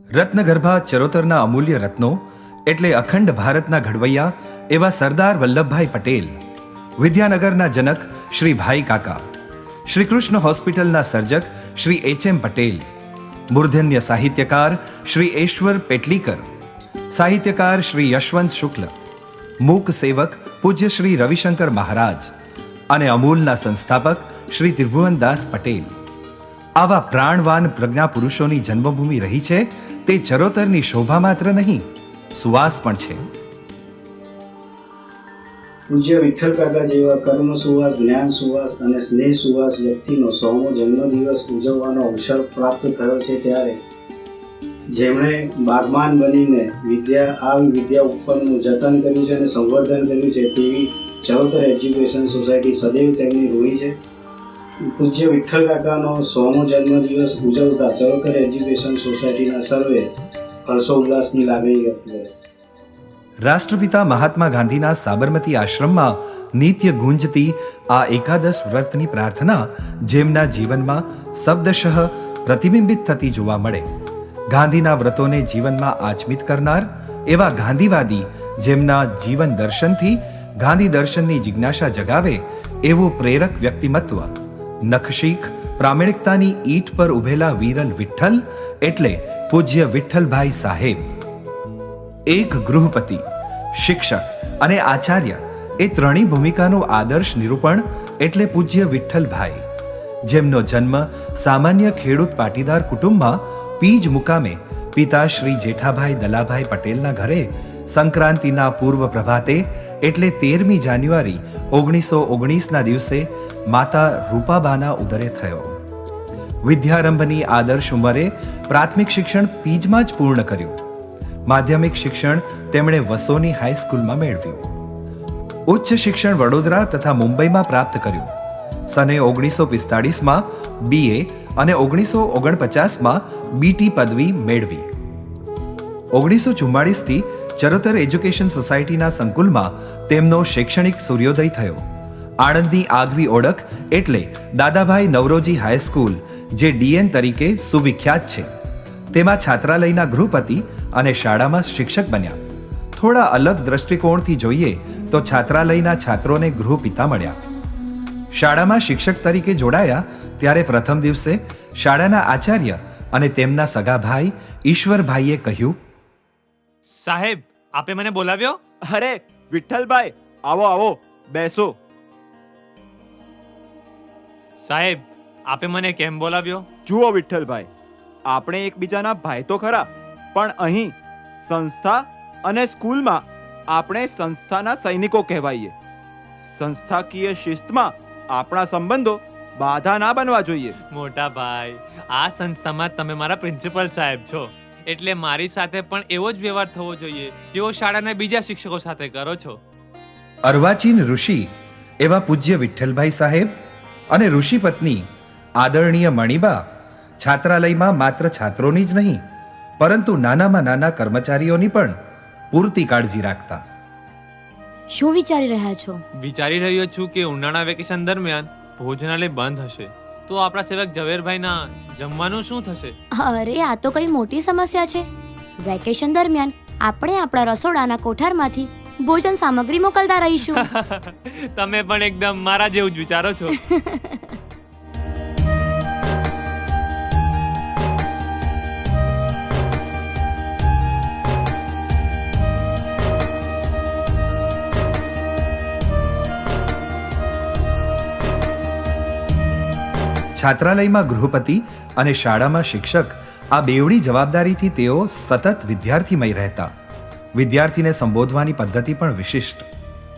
રત્નગર્ભા ચરોતરના અમૂલ્ય રત્નો એટલે અખંડ ભારતના ઘડવૈયા એવા સરદાર વલ્લભભાઈ પટેલ, વિદ્યાનગરના જનક શ્રી ભાઈ કાકા શ્રી કૃષ્ણ હોસ્પિટલના સર્જક શ્રી એચ એમ પટેલ, મૂર્ધન્ય સાહિત્યકાર શ્રી ઈશ્વર પેટલીકર, સાહિત્યકાર શ્રી યશવંત શુક્લ, મૂક સેવક પૂજ્ય શ્રી રવિશંકર મહારાજ અને અમૂલના સંસ્થાપક શ્રી ત્રિભુવનદાસ પટેલ. આવા પ્રાણવાન પ્રજ્ઞા પુરુષોની જન્મભૂમિ રહી છે તે ચરોતરની શોભા માત્ર નહીં, સુવાસ પણ છે. પૂજ્ય વિઠ્ઠલ કાકા જેવા કર્મ સુવાસ, જ્ઞાન સુવાસ અને સ્નેહ સુવાસ વ્યક્તિનો સોમો જન્મદિવસ ઉજવવાનો અવસર પ્રાપ્ત થયો છે ત્યારે. જેમણે બાગમાન બનીને વિદ્યા, આવી વિદ્યા ઉપરનું જતન કર્યું છે અને સંવર્ધન કર્યું છે, તેવી ચરોતર એજ્યુકેશન સોસાયટી સદૈવ તેમની ઋણી છે. પૂજ્ય વિઠ્ઠલ કાકાનો સોમો જન્મદિવસ ઉજવતા ચરોતર એજ્યુકેશન સોસાયટીના સર્વે હર્ષોલ્લાસની લાગણી વ્યક્ત કરી. રાષ્ટ્રપિતા મહાત્મા ગાંધીના સાબરમતી આશ્રમમાં નિત્ય ગુંજતી આ એકાદશ વ્રતની પ્રાર્થના જેમના જીવનમાં શબ્દશઃ પ્રતિબિંબિત થતી જોવા મળે. ગાંધીના વ્રતોને જીવનમાં આચમિત કરનાર એવા ગાંધીવાદી જેમના જીવન દર્શનથી ગાંધી દર્શનની જિજ્ઞાસા જગાવે એવું પ્રેરક વ્યક્તિમત્વ નખશીખ, પ્રામાણિકતાની ઈટ પર ઉભેલા વિરલ વિઠ્ઠલ એટલે પૂજ્ય વિઠ્ઠલભાઈ સાહેબ. એક ગૃહપતિ, શિક્ષક અને આચાર્ય એ ત્રણેય ભૂમિકાનું આદર્શ નિરૂપણ એટલે પૂજ્ય વિઠ્ઠલભાઈ, જેમનો જન્મ સામાન્ય ખેડૂત પાટીદાર કુટુંબમાં પીજ મુકામે પિતા શ્રી જેઠાભાઈ દલાભાઈ પટેલના ઘરે સંક્રાંતિના પૂર્વ પ્રભાતે એટલે તેરમી જાન્યુઆરી ઓગણીસો ઓગણીસના દિવસે માતા રૂપાબાના ઉદરે થયો. વિદ્યારંભની આદર્શ ઉંમરે પ્રાથમિક શિક્ષણ પીજમાં જ પૂર્ણ કર્યું. માધ્યમિક શિક્ષણ તેમણે વસોની હાઈસ્કૂલમાં મેળવ્યું. ઉચ્ચ શિક્ષણ વડોદરા તથા મુંબઈમાં પ્રાપ્ત કર્યું. સને ઓગણીસો પિસ્તાળીસમાં બીએ અને ઓગણીસો ઓગણપચાસમાં બીટી પદવી મેળવી. ઓગણીસો ચુમ્માળીસથી ચરોતર એજ્યુકેશન સોસાયટીના સંકુલમાં તેમનો શૈક્ષણિક સૂર્યોદય થયો. આણંદની આગવી ઓળખ એટલે દાદાભાઈ નવરોજી હાઈસ્કૂલ જે ડીએન તરીકે સુવિખ્યાત છે. તેમાં છાત્રાલયના ગૃહપતિ અને શાળામાં શિક્ષક બન્યા. થોડા અલગ દ્રષ્ટિકોણથી જોઈએ તો છાત્રાલયના છાત્રોને ગૃહપિતા મળ્યા. શાળામાં શિક્ષક તરીકે જોડાયા ત્યારે પ્રથમ દિવસે શાળાના આચાર્ય અને તેમના સગા ભાઈ ઈશ્વરભાઈએ કહ્યું સાહેબ આપે મને બોલાવ્યો? અરે વિઠ્ઠલભાઈ આવો આવો બેસો. સાહેબ આપે મને કેમ બોલાવ્યો? જુઓ વિઠ્ઠલભાઈ આપણે એકબીજાના ભાઈ તો ખરા પણ અહીં સંસ્થા અને સ્કૂલમાં આપણે સંસ્થાના સૈનિકો કહેવાઈએ. સંસ્થાકીય શિસ્તમાં આપણા સંબંધો બાધા ના બનવા જોઈએ. મોટા ભાઈ આ સંસ્થામાં તમે મારા પ્રિન્સિપલ સાહેબ છો એટલે મારી સાથે પણ એવો જ વ્યવહાર થવો જોઈએ જેવો શાળાના બીજા શિક્ષકો સાથે કરો છો. અર્વાચીન ઋષિ એવા પૂજ્ય વિઠ્ઠલભાઈ સાહેબ અને ઋષિ પત્ની આદરણીય મણિબા છાત્રાલયમાં માત્ર છાત્રોની જ નહીં પરંતુ નાનામાં નાના કર્મચારીઓની પણ પૂરતી કાળજી રાખતા. શું વિચારી રહ્યા છો? વિચારી રહ્યો છું કે ઉનાળા વેકેશન દરમિયાન ભોજનાલય બંધ હશે. તો આપણા સેવક ઝવેરભાઈના જમવાનું શું થશે? અરે આ તો કઈ મોટી સમસ્યા છે. વેકેશન દરમિયાન આપણે આપણા રસોડાના કોઠારમાંથી ભોજન સામગ્રી મોકલતા રહીશું. તમે પણ એકદમ મારા જેવું જ વિચારો છો. છાત્રાલયમાં ગૃહપતિ અને શાળામાં શિક્ષક આ બેવડી જવાબદારીથી તેઓ સતત વિદ્યાર્થીમય રહેતા. વિદ્યાર્થીને સંબોધવાની પદ્ધતિ પણ વિશિષ્ટ.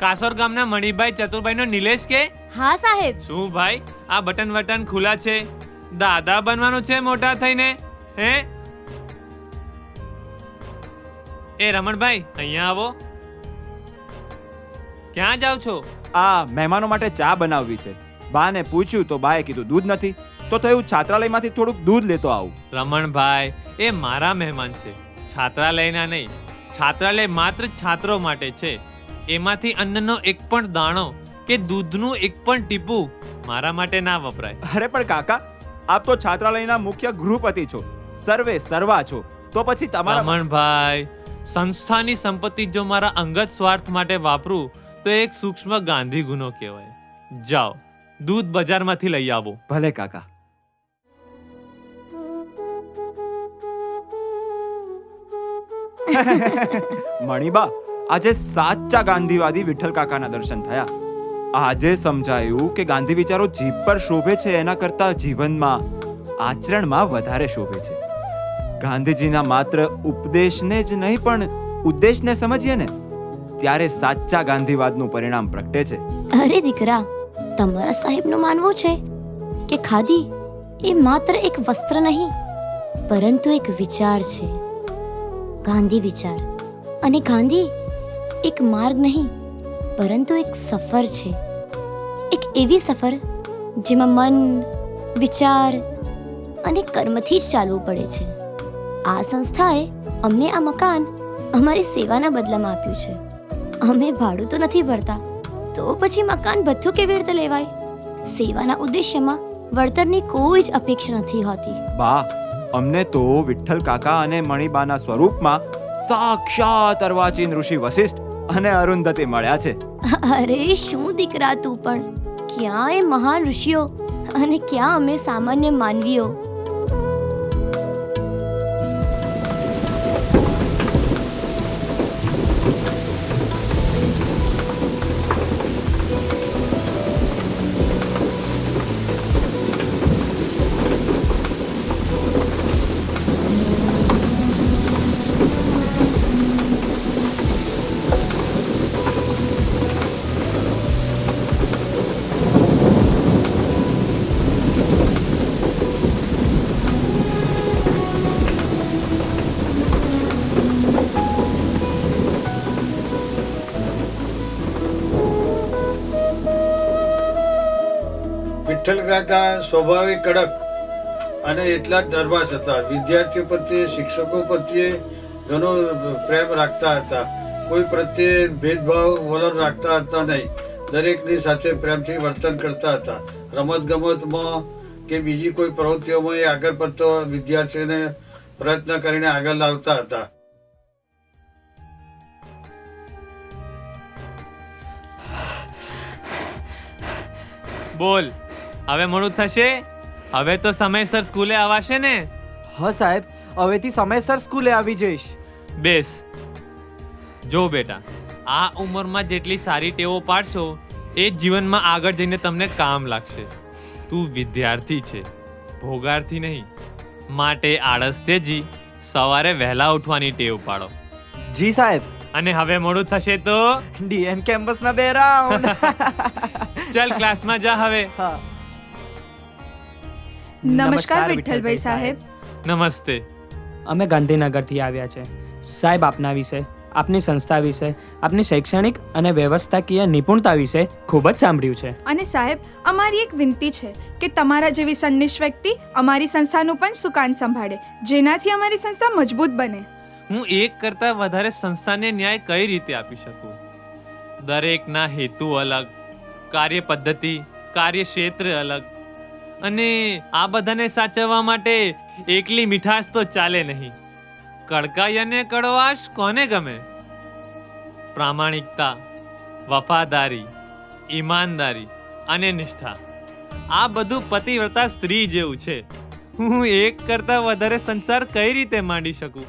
કાસોર ગામના મણિભાઈ ચતુરભાઈનો નિલેશ કે? હા સાહેબ. શું ભાઈ? આ બટન વટન ખુલ્લા છે? દાદા બનવાનું છે મોટા થઈને? હે? એ રમણભાઈ અહીંયા આવો. ક્યાં જાવ છો? આ મહેમાનો માટે ચા બનાવવી છે. બાને પૂછ્યું તો બાએ કીધું દૂધ નથી. તો થયું છાત્રાલયમાંથી થોડુંક દૂધ લેતો આવું. રમણભાઈ એ મારા મહેમાન છે. છાત્રાલયના નહીં. છાત્રાલય માત્ર છાત્રો માટે છે. એમાંથી અન્નનો એક પણ દાણો કે દૂધનું એક પણ ટીપું મારા માટે ના વપરાય. અરે પણ કાકા આપ તો છાત્રાલયના મુખ્ય ગૃહપતિ છો. સર્વે સર્વા છો. તો પછી તમારા રમણભાઈ સંસ્થાની સંપત્તિ જો મારા અંગત સ્વાર્થ માટે વાપરું તો એક સૂક્ષ્મ ગાંધી ગુનો કહેવાય. જાઓ દૂધ બજારમાંથી લઈ આવો. ભલે કાકા. મણિબા, આજે સાચા ગાંધીવાદી વિઠ્ઠલ કાકાના દર્શન થયા. આજે સમજાયું કે ગાંધી વિચારો જીભ પર શોભે છે, એના કરતા જીવનમાં આચરણમાં વધારે શોભે છે. ગાંધીજીના માત્ર ઉપદેશને જ નહીં, પણ ઉદ્દેશને સમજીએ ને, ત્યારે સાચા ગાંધીવાદનું પરિણામ પ્રગટે છે. અરે દીકરા, તમારા સાહેબનું માનવું છે કે ખાદી એ માત્ર એક વસ્ત્ર નહીં, પરંતુ એક વિચાર છે. ગાંધી વિચાર. અને ગાંધી એક માર્ગ નહીં, પરંતુ એક સફર છે. એક એવી સફર જેમાં મન, વિચાર અને કર્મથી જ ચાલવું પડે છે. આ સંસ્થાએ અમને આ મકાન અમારી સેવાના બદલામાં આપ્યું છે. અમે ભાડું તો નથી ભરતા, તો પછી મકાન બધું કેવી રીતે લેવાય? સેવાના ઉદ્દેશ્યમાં વળતરની કોઈ જ અપેક્ષા નથી હોતી. બા અમને તો વિઠ્ઠલ કાકા અને મણિબાના સ્વરૂપમાં સાક્ષાત અર્વાચીન ઋષિ વશિષ્ઠ અને અરુંધતી મળ્યા છે. અરે, શું દીકરા તું પણ? ક્યાં એ મહાન ઋષિઓ અને ક્યાં અમે સામાન્ય માનવીઓ? વિઠ્ઠલ સ્વભાવે કડક અને એટલા જ નર્વાસ હતા. વિદ્યાર્થીઓ પ્રત્યે, શિક્ષકો પ્રત્યે ઘણો પ્રેમ રાખતા હતા. કોઈ પ્રત્યે ભેદભાવ વલણ રાખતા હતા નહીં. દરેકની સાથે પ્રેમથી વર્તન કરતા હતા. રમત ગમતમાં કે બીજી કોઈ પ્રવૃત્તિઓમાં એ આગળ પડતો વિદ્યાર્થીઓને પ્રયત્ન કરીને આગળ લાવતા હતા. બોલ. હવે મોડું થશે. હવે તો સમયસર સ્કૂલે આવાશે ને? હા સાહેબ. હવેથી સમયસર સ્કૂલે આવી જઈશ. બેસ. જો બેટા આ ઉંમરમાં જેટલી સારી ટેવો પાડશો એ જ જીવનમાં આગળ જઈને તમને કામ લાગશે. તું વિદ્યાર્થી છે ભોગાર્થી નહીં. માટે આળસ જી સવારે વહેલા ઉઠવાની ટેવ પાડો. જી સાહેબ. અને હવે મોડું થશે તો? ડીએન કેમ્પસમાં બે રાઉન્ડ ચાલ ક્લાસમાં જા હવે. હા. નમસ્કાર વિઠ્ઠલભાઈ સાહેબ. નમસ્તે. અમે ગાંધીનગરથી આવ્યા છે. સાહેબ આપના વિશે આપની સંસ્થા વિશે આપની શૈક્ષણિક અને વ્યવસ્થાકીય નિપુણતા વિશે ખૂબ જ સાંભળ્યું છે. અને સાહેબ અમારી એક વિનંતી છે કે તમારા જેવી સંનિષ્ઠ વ્યક્તિ અમારી સંસ્થાનું પણ સુકાન સંભાળે જેનાથી અમારી સંસ્થા મજબૂત બને. હું એક કરતા વધારે સંસ્થાને ન્યાય કઈ રીતે આપી શકું? દરેકના હેતુ અલગ કાર્ય પદ્ધતિ કાર્ય ક્ષેત્ર અલગ અને આ બધાને સાચવવા માટે એકલી મીઠાશ તો ચાલે નહીં. કડકાઈ અને કડવાશ કોને ગમે? પ્રામાણિકતા, વફાદારી, ઈમાનદારી અને નિષ્ઠા. આ બધું પતિવ્રતા સ્ત્રી જેવું છે. હું એક કરતા વધારે સંસાર કઈ રીતે માંડી શકું?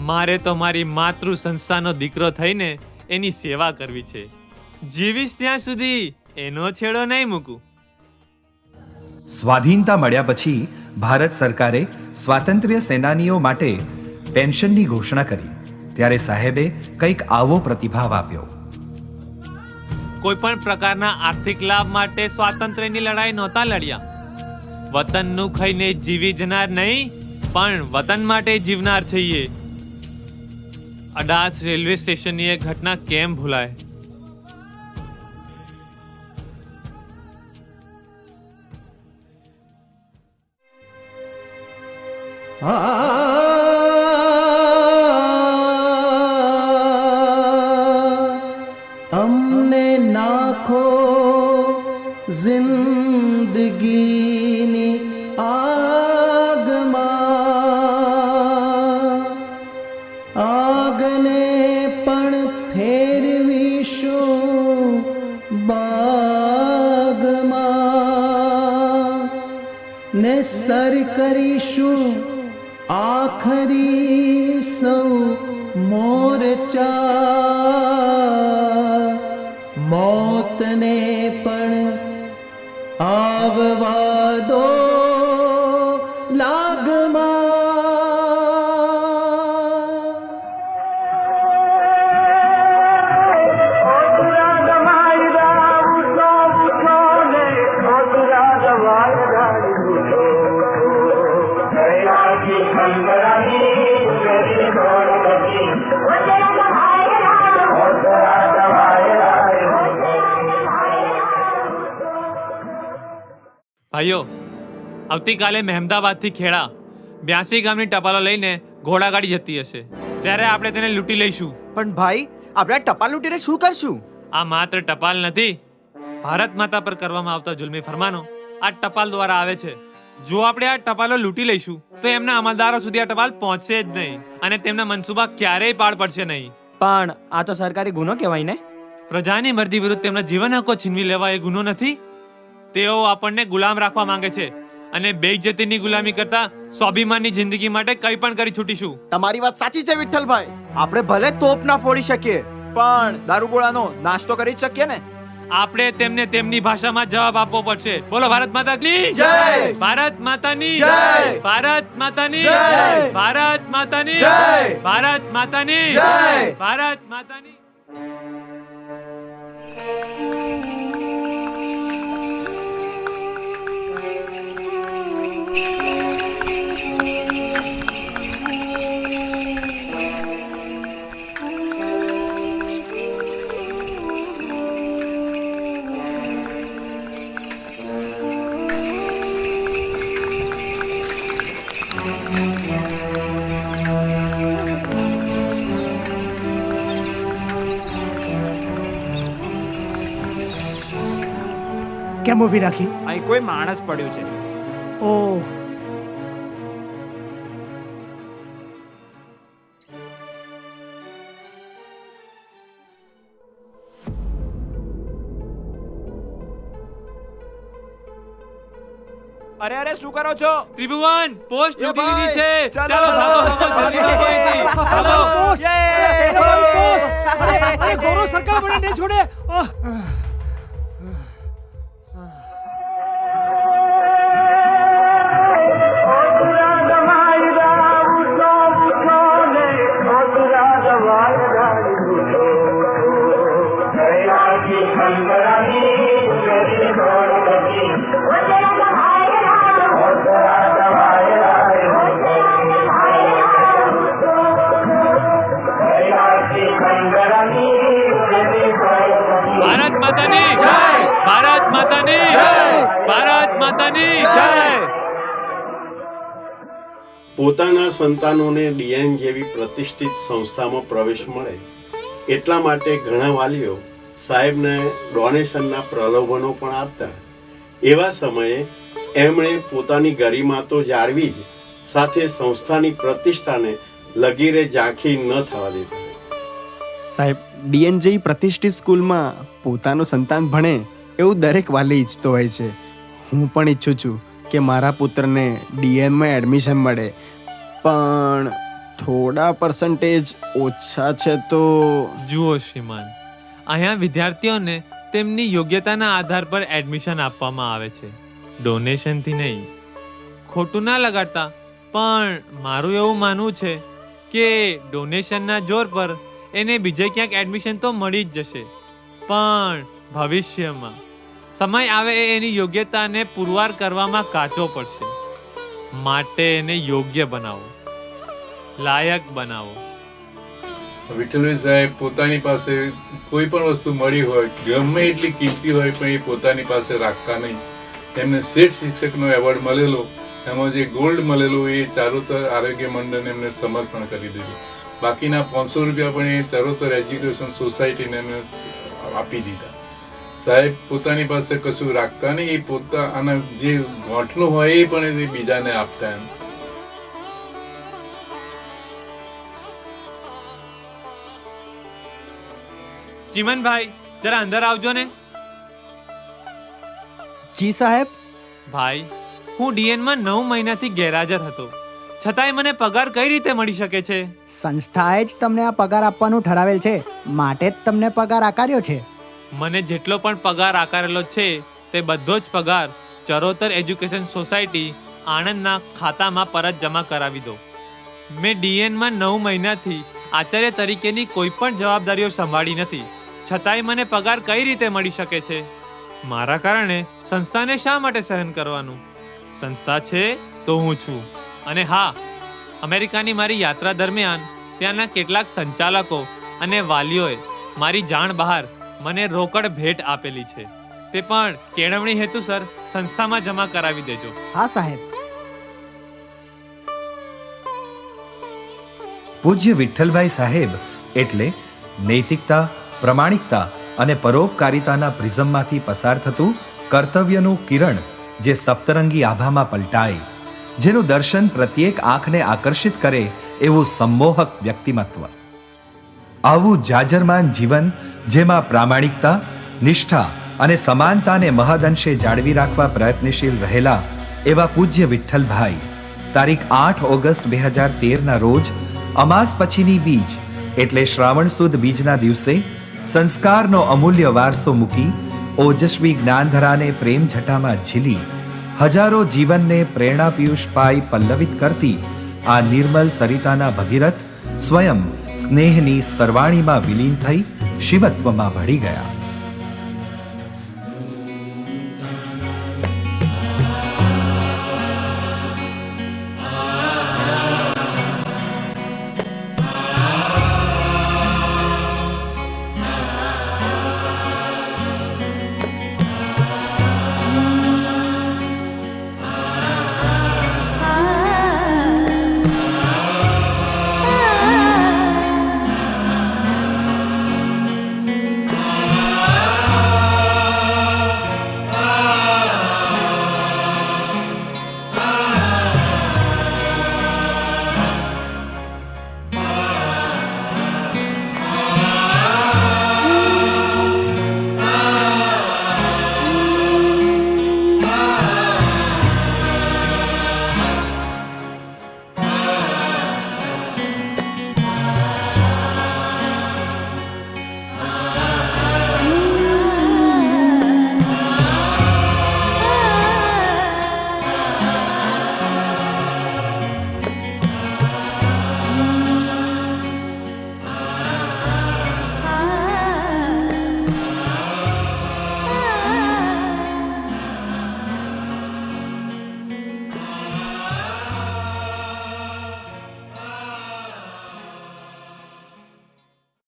મારે તો મારી માતૃ સંસ્થાનો દીકરો થઈને એની સેવા કરવી છે. જીવીશ ત્યાં સુધી, એનો છેડો નહીં મૂકું. સ્વાધીનતા મળ્યા પછી ભારત સરકારે સ્વાતંત્ર્ય સેનાનીઓ માટે પેન્શનની ઘોષણા કરી. ત્યારે સાહેબે કંઈક આવો પ્રતિભાવ આપ્યો. કોઈ પણ પ્રકારના આર્થિક લાભ માટે સ્વાતંત્ર્યની લડાઈ નહોતા લડ્યા. વતનનું ખાઈને જીવી જનાર નહીં, પણ વતન માટે જીવનાર છીએ. અડાસ રેલવે સ્ટેશનની એ ઘટના કેમ ભૂલાય? અમને નાખો જિંદગીની આગમાં આગને પણ ફેરવીશું બાગમાં ને સર કરીશું આખરી સૌ મોરચા મોતને પણ આવવા દો ભાઈઓ આવતીકાલે મહેમદાબાદથી ખેડા બ્યાસી ગામની ટપાલો લઈને ઘોડાગાડી જતી હશે. ત્યારે આપણે તેને લૂંટી લઈશું. પણ ભાઈ આપણે ટપાલ લૂંટીને શું કરશું? આ માત્ર ટપાલ નથી ભારત માતા પર કરવામાં આવતા જુલમી ફરમાનો આ ટપાલ દ્વારા આવે છે. જો આપણે આ ટપાલો લૂંટી લઈશું તો એમના અમલદારો સુધી આ ટપાલ પહોંચશે જ નહીં અને તેમના મનસુબા ક્યારેય પાર પડશે નહીં. પણ આ તો સરકારી ગુનો કહેવાય ને. પ્રજાની મરજી વિરુદ્ધ તેમના જીવન હકો છીનવી લેવા એ ગુનો નથી તેઓ આપણને ગુલામ રાખવા માંગે છે અને બેઇજ્જતીની ગુલામી કરતા સ્વાભિમાનની જિંદગી માટે કંઈ પણ કરી છૂટીશું તમારી વાત સાચી છે વિઠ્ઠલભાઈ આપણે ભલે તોપ ના ફોડી શકીએ પણ દારૂગોળાનો નાસ્તો કરી જ શકીએ ને આપણે તેમને તેમની ભાષામાં જવાબ આપવો પડશે બોલો ભારત માતા કી જય! ભારત માતાની જય! ભારત માતાની જય! ભારત માતાની જય! ભારત માતાની જય! ભારત માતાની કેમ ઊભી રાખી? અહીં કોઈ માણસ પડ્યો છે. ઓહ અરે અરે શું કરો છો ત્રિભુવન પોસ્ટ એ લીધી છે ચાલો, ચાલો અહીંથી. ચાલો. ગોરો સરકાર મને નહીં છોડે માતાની જય. પોતાના સંતાનોને ડીએન જેવી પ્રતિષ્ઠિત સંસ્થામાં પ્રવેશ મળે એટલા માટે ઘણા વાલીઓ સાહેબને ડોનેશનના પ્રલોભનો પણ આપતા. એવા સમયે એમણે પોતાની ગરિમા તો જાળવી જ સાથે સંસ્થાની પ્રતિષ્ઠાને લગીરે ઝાંખી ન થવા દીધી. સાહેબ ડીએન જેવી પ્રતિષ્ઠિત સ્કૂલમાં પોતાનું સંતાન ભણે એવું દરેક વાલી ઈચ્છતો હોય છે. હું પણ ઈચ્છું છું કે મારા પુત્રને ડીએનમાં એડમિશન મળે. પણ થોડા પર્સન્ટેજ ઓછા છે તો જુઓ શ્રીમાન, અહીંયા વિદ્યાર્થીઓને તેમની યોગ્યતાના આધાર પર એડમિશન આપવામાં આવે છે. ડોનેશનથી નહીં, ખોટું ના લગાડતા, પણ મારું એવું માનવું છે કે ડોનેશનના જોર પર એને બીજે ક્યાંક એડમિશન તો મળી જ જશે. પણ ભવિષ્યમાં સમય આવે એ એની યોગ્યતાને પુરવાર કરવામાં કાચો પડશે. માટે એને યોગ્ય બનાવો. લાયક બનાવો. વિઠ્ઠલભાઈ સાહેબ, પોતાની પાસે કોઈ પણ વસ્તુ મળી હોય, ગમે એટલી કિંમતી હોય, પણ એ પોતાની પાસે રાખતા નહીં. એમને શ્રેષ્ઠ શિક્ષકનો એવોર્ડ મળેલો, એમાં જે ગોલ્ડ મળેલું એ ચારોતર આરોગ્ય મંડળને એમને સમર્પણ કરી દીધું. બાકીના પાંચસો રૂપિયા પણ એ ચારોતર એજ્યુકેશન સોસાયટીને એમને આપી દીધા. સાહેબ પોતાની પાસે કશું રાખતા નહીં. એ પોતા અને જે ગોઠનું હોય એ પણ એ બીજાને આપતા એમ. ચિમનભાઈ જરા અંદર આવજો ને. જી સાહેબ. ભાઈ હું ડીએનમાં નવ મહિનાથી ગેરહાજર હતો. છતાંય મને પગાર કઈ રીતે મળી શકે છે? સંસ્થાએ જ તમને આ પગાર આપવાનું ઠરાવેલ છે. માટે જ તમને પગાર આકાર્યો છે. મને જેટલો પણ પગાર આકારેલો છે, તે બધો જ પગાર ચરોતર એજ્યુકેશન સોસાયટી આણંદના ખાતામાં પરત જમા કરાવી દો. મેં ડીએનમાં નવ મહિનાથી આચાર્ય તરીકેની કોઈ પણ જવાબદારીઓ સંભાળી નથી. છતાંય મને પગાર કઈ રીતે મળી શકે છે? મારા કારણે સંસ્થાને શા માટે સહન કરવાનું? સંસ્થા છે તો હું છું. અને હા, અમેરિકાની મારી યાત્રા દરમિયાન ત્યાંના કેટલાક સંચાલકો અને વાલીઓએ મારી જાણ બહાર મને રોકડ ભેટ આપેલી છે. તે પણ કેળવણી હેતુસર સંસ્થામાં જમા કરાવી દેજો. હા સાહેબ. પૂજ્ય વિઠ્ઠલભાઈ સાહેબ એટલે નૈતિકતા પ્રમાણિકતા અને પરોપકારિતાના પ્રિઝમમાંથી પસાર થતું કર્તવ્યનું કિરણ જે સપ્તરંગી આભામાં પલટાય જેનું દર્શન પ્રત્યેક આંખને આકર્ષિત કરે એવું સંમોહક વ્યક્તિમત્વ. આવું જાજરમાન જીવન, જેમાં પ્રામાણિકતા, નિષ્ઠા અને સમાનતાને મહદઅંશે જાળવી રાખવા પ્રયત્નશીલ રહેલા એવા પૂજ્ય વિઠ્ઠલભાઈ, તારીખ આઠ ઓગસ્ટ બે હજાર તેરના રોજ અમાસ પછીની બીજ, એટલે શ્રાવણ સુદ બીજના દિવસે, સંસ્કારનો અમૂલ્ય વારસો મૂકી, ઓજસ્વી જ્ઞાનધરાને પ્રેમ છટામાં ઝીલી, હજારો જીવનને પ્રેરણા પિયુષ પાઈ પલ્લવિત કરતી આ નિર્મલ સરિતાના ભગીરથ સ્વયં સ્નેહની સરવાણીમાં વિલીન થઈ શિવત્વમાં ભળી ગયા.